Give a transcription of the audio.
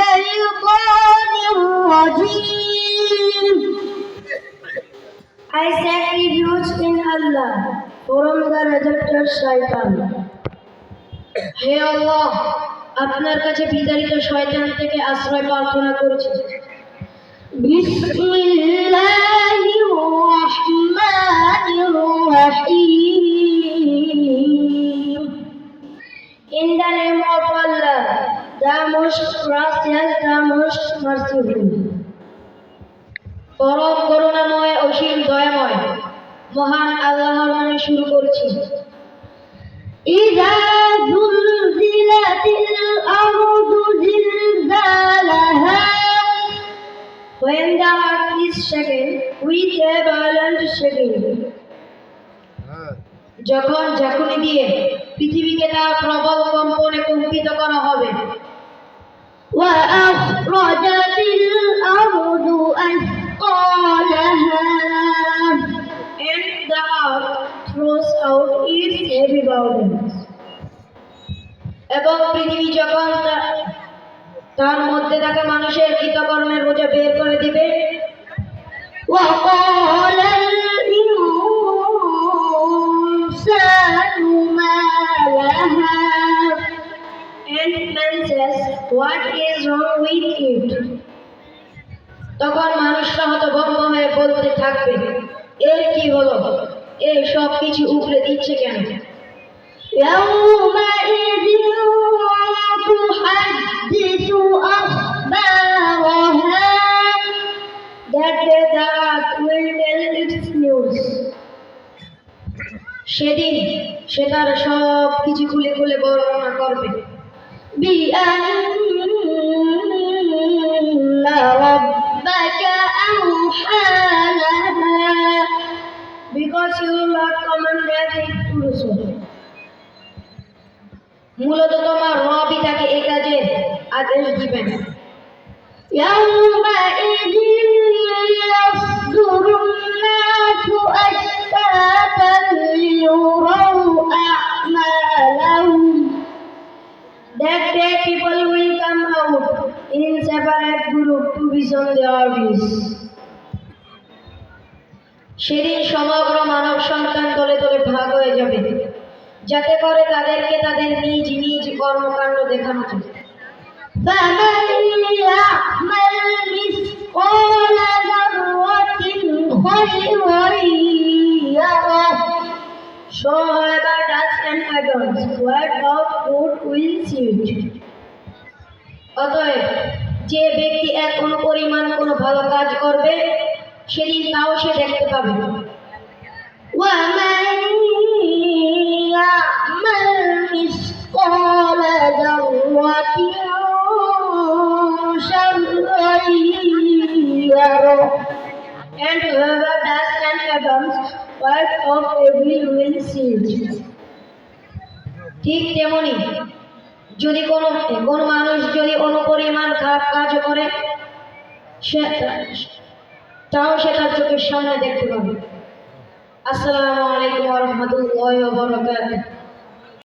الشيطان الرجيم I seek refuge in Allah from the rejected shaitan. হে আল্লাহ আপনার কাছে বিতাড়িত শয়তান থেকে আশ্রয় প্রার্থনা করছি বিসমিল্লাহির কামুস রাসিয়াল কামুস মারসুহু পরম করুণাময়, অসীম দয়াময়, মহান আল্লাহর নামে শুরু করছি। ইজা জুলজিলাতিল আরদু জিলজালাহা। When the is shaken with a violent shaking যখন ঝাঁকুনি দিয়ে পৃথিবীকে তার প্রবল কম্পনে কম্পিত করা হবে وأخرجت الأرض أثقالها And the earth throws out its heavy burdens. এবং পৃথিবী যখন তা- তার মধ্যে থাকা মানুষের কৃতকর্মের বোঝা বের করে দিবে And man says, what is wrong with it? তখন মানুষরা হতভম্ব হয়ে বলতে থাকবে এর কি হলো এই সব কিছু উপরে দিচ্ছে কেন يومئذ تحدث أخبارها That day the earth will tell its news. সেদিন সে তার সব কিছু খুলে খুলে বর্ণনা করবে بأن ربك أوحى لها Because your Lord commanded it to do so. মূলত তোমার রবই তাকে এ কাজে আদেশ দিবেন يومئذ বিরাট গুরু প্রভিশন দেওয়ার সেদিন সমগ্র মানব সন্তান দলে দলে ভাগ হয়ে যাবে যাতে করে তাদেরকে তাদের নিজ নিজ কর্মকাণ্ড দেখানো যায়। অতএব যে ব্যক্তি এক অনুপরিমাণ কোনো ভালো কাজ করবে সেদিন তাও সে দেখতে পাবে And whoever dust and atoms, work of evil will see. ঠিক তেমনি যদি কোনো কোনো মানুষ যদি অনুপরিমাণ খারাপ কাজ করে, সে তাও সে তার চোখের সামনে দেখতে পাবে। আসসালামু আলাইকুম রহমতুল্লাহ বরকাত